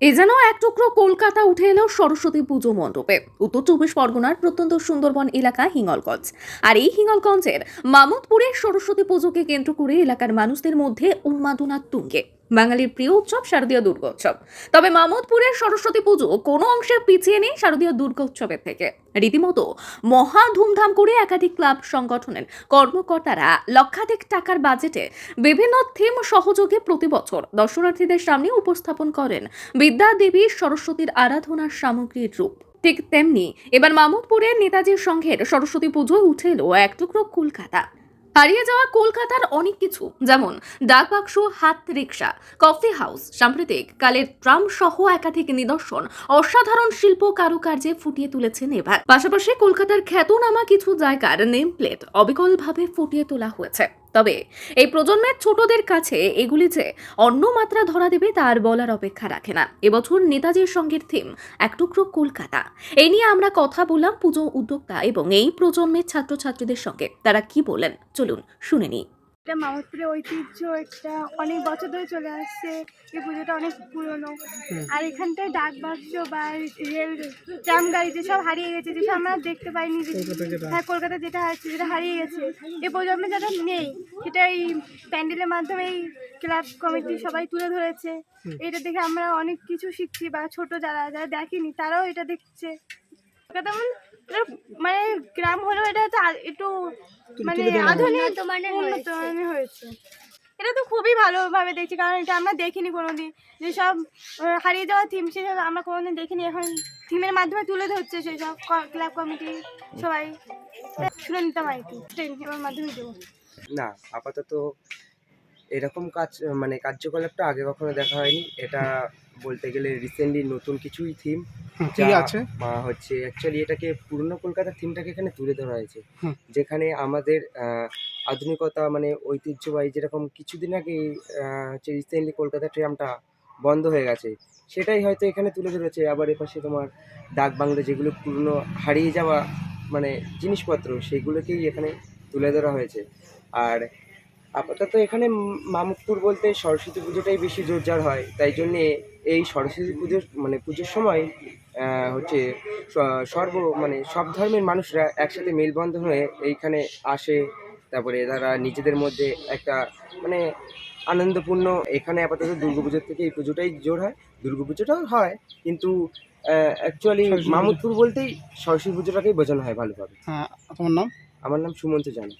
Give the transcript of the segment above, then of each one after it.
এ যেন এক টুকরো কলকাতা উঠে এলো সরস্বতী পুজো মণ্ডপে। উত্তর চব্বিশ পরগনার প্রত্যন্ত সুন্দরবন এলাকা হিঙ্গলগঞ্জ। আর এই হিঙ্গলগঞ্জের মামুদপুরের সরস্বতী পুজোকে কেন্দ্র করে এলাকার মানুষদের মধ্যে উন্মাদনার তুঙ্গে। বাঙালির প্রিয় উৎসব শারদীয় দুর্গোৎসব। তবে মামদপুরের সরস্বতী পুজো কোনো অংশে পিছিয়ে নেই শারদীয় দুর্গোৎসবের থেকে। রীতিমতো মহা ধুমধাম করে একাধিক ক্লাব সংগঠনের কর্মকর্তারা লক্ষাধিক টাকার বাজেটে বিভিন্ন থিম সহযোগে প্রতি বছর দর্শনার্থীদের সামনে উপস্থাপন করেন বিদ্যা দেবী সরস্বতীর আরাধনার সামগ্রীর রূপ। ঠিক তেমনি এবার মামুদপুরের নেতাজির সংঘের সরস্বতী পুজোয় উঠে এলো এক টুকরো কলকাতা। হারিয়ে যাওয়া কলকাতার অনেক কিছু, যেমন ডাকবাক্স, হাত রিক্সা কফি হাউস, সাম্প্রতিক কালের ট্রাম সহ একাধিক নিদর্শন, অসাধারণ শিল্প কারুকার্যে ফুটিয়ে তুলেছেন এবার। পাশাপাশি কলকাতার খ্যাতনামা কিছু জায়গার নেম প্লেট অবিকলভাবে ফুটিয়ে তোলা হয়েছে। তবে এই প্রজন্মের ছোটদের কাছে এগুলি যে অন্য মাত্রা ধরা দেবে তার বলার অপেক্ষা রাখে না। এবছর নেতাজির সঙ্গের থিম এক টুকরো কলকাতা। এই নিয়ে আমরা কথা বললাম পুজো উদ্যোক্তা এবং এই প্রজন্মের ছাত্রছাত্রীদের সঙ্গে। তারা কি বলেন চলুন শুনে নিই। এটা মামুদপুরের ঐতিহ্য একটা অনেক বছর ধরে চলে আসছে এই পুজোটা অনেক পুরনো। আর এখানটায় ডাক বাক্স বা রেল ট্রাম গাড়ি যেসব হারিয়ে গেছে যেসব আমরা দেখতে পাইনি যে- হ্যাঁ কলকাতা যেটা আছে যেটা হারিয়ে গেছে। এই প্রজন্মে যারা নেই। সেটা এই প্যান্ডেলের মাধ্যমে এই ক্লাব কমিটি সবাই তুলে ধরেছে। এটা দেখে আমরা অনেক কিছু শিখছি বা ছোট যারা যারা দেখেনি তারাও এটা দেখছে। কলকাতা মানে এটা মানে গ্রাম হলেও এটা হচ্ছে একটু মানে আধুনিক উন্নত মানের হয়েছে। এটা তো খুবই ভালোভাবে দেখছি কারণ এটা আমরা দেখিনি কোনোদিন। যেসব হারিয়ে যাওয়া থিম সেসব আমরা কোনোদিন দেখিনি। এখন থিমের মাধ্যমে তুলে ধরছে সেসব ক্লাব কমিটি সবাই। তুলে নিতাম আর কি। এবার মাধ্যমে দেবো। না আপাতত এরকম কাজ মানে কার্যকলাপটা আগে কখনো দেখা হয়নি। এটা বলতে গেলে রিসেন্টলি নতুন কিছুই থিম কি আছে? হচ্ছে অ্যাকচুয়ালি এটাকে পুরনো কলকাতার থিমটাকে এখানে তুলে ধরা হয়েছে। যেখানে আমাদের আধুনিকতা মানে ঐতিহ্যবাহী যেরকম কিছুদিন আগে হচ্ছে রিসেন্টলি কলকাতা ট্রামটা বন্ধ হয়ে গেছে সেটাই হয়তো এখানে তুলে ধরেছে। আবার এপাশে তোমার ডাক বাংলা যেগুলো পুরনো হারিয়ে যাওয়া মানে জিনিসপত্র সেগুলোকেই এখানে তুলে ধরা হয়েছে। আর আপাতত এখানে মামুকপুর বলতে সরস্বতী পুজোটাই বেশি জোরজার হয়। তাই জন্যে এই সরস্বতী পুজোর মানে পুজোর সময় হচ্ছে সর্ব মানে সব ধর্মের মানুষরা একসাথে মেলবন্ধন হয়ে এইখানে আসে। তারপরে তারা নিজেদের মধ্যে একটা মানে আনন্দপূর্ণ এখানে আপাতত দুর্গাপুজোর থেকে এই পুজোটাই জোর হয়। দুর্গাপুজোটাও হয় কিন্তু অ্যাকচুয়ালি মামুদপুর বলতেই সরস্বতী পুজোটাকেই বোঝানো হয় ভালোভাবে। হ্যাঁ তোমার নাম? আমার নাম সুমন্ত জানা।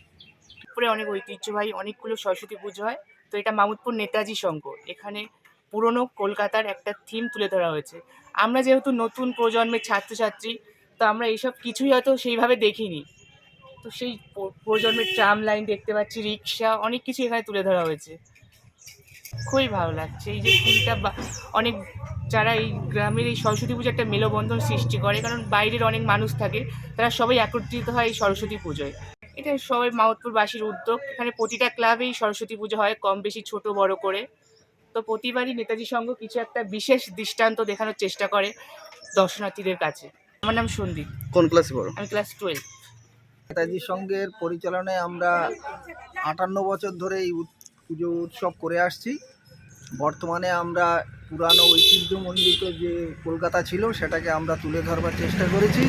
মামুদপুরে অনেক ঐতিহ্যবাহী অনেকগুলো সরস্বতী পুজো হয়। তো এটা মামুদপুর নেতাজি সংঘ। এখানে পুরনো কলকাতার একটা থিম তুলে ধরা হয়েছে। আমরা যেহেতু নতুন প্রজন্মের ছাত্রছাত্রী, তো আমরা এইসব কিছুই হয়তো সেইভাবে দেখিনি। তো সেই প্রজন্মের ট্রাম লাইন দেখতে পাচ্ছি রিক্সা অনেক কিছু এখানে তুলে ধরা হয়েছে। খুবই ভালো লাগছে। এই যে থিমটা অনেক যারা এই গ্রামের এই সরস্বতী পুজো একটা মেলবন্ধন সৃষ্টি করে, কারণ বাইরের অনেক মানুষ থাকে, তারা সবাই একত্রিত হয় এই সরস্বতী পুজোয়। এটা সবাই মাউতপুরবাসীর উদ্যোগ। এখানে প্রতিটা ক্লাবেই সরস্বতী পুজো হয় কম বেশি ছোট বড় করে। তো প্রতিবারই নেতাজি সংঘ কিছু একটা বিশেষ দৃষ্টান্ত দেখানোর চেষ্টা করে দর্শনার্থীদের কাছে। আমার নাম সন্দীপ। কোন ক্লাসে পড়ো? আমি ক্লাস টুয়েলভ। নেতাজি সংঘের পরিচালনায় আমরা আটান্ন বছর ধরে এই পুজো উৎসব করে আসছি। বর্তমানে আমরা পুরানো ঐতিহ্যমণ্ডিত যে কলকাতা ছিল সেটাকে আমরা তুলে ধরবার চেষ্টা করেছি।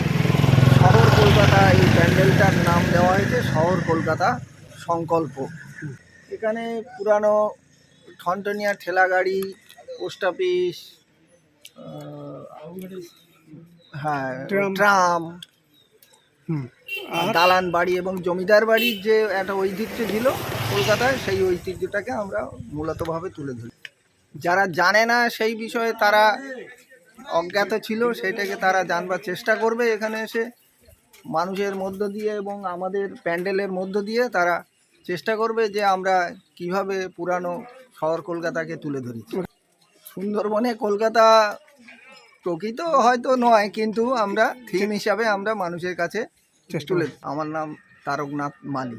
কলকাতা এই প্যান্ডেলটার নাম দেওয়া হয়েছে শহর কলকাতা সংকল্প। এখানে পুরানো ঠনটনিয়া ঠেলা গাড়ি পোস্ট অফিস হ্যাঁ ট্রাম। দালান বাড়ি এবং জমিদার বাড়ির যে একটা ঐতিহ্য ছিল কলকাতায় সেই ঐতিহ্যটাকে আমরা মূলতভাবে তুলে ধরি। যারা জানে না সেই বিষয়ে তারা অজ্ঞাত ছিল সেটাকে তারা জানবার চেষ্টা করবে এখানে এসে। মানুষের মধ্য দিয়ে এবং আমাদের প্যান্ডেলের মধ্য দিয়ে তারা চেষ্টা করবে যে আমরা কীভাবে পুরানো শহর কলকাতাকে তুলে ধরি। সুন্দরবনে কলকাতা প্রকৃত হয়তো নয় কিন্তু আমরা থিম হিসাবে আমরা মানুষের কাছে তুলে আমার নাম তারকনাথ মালি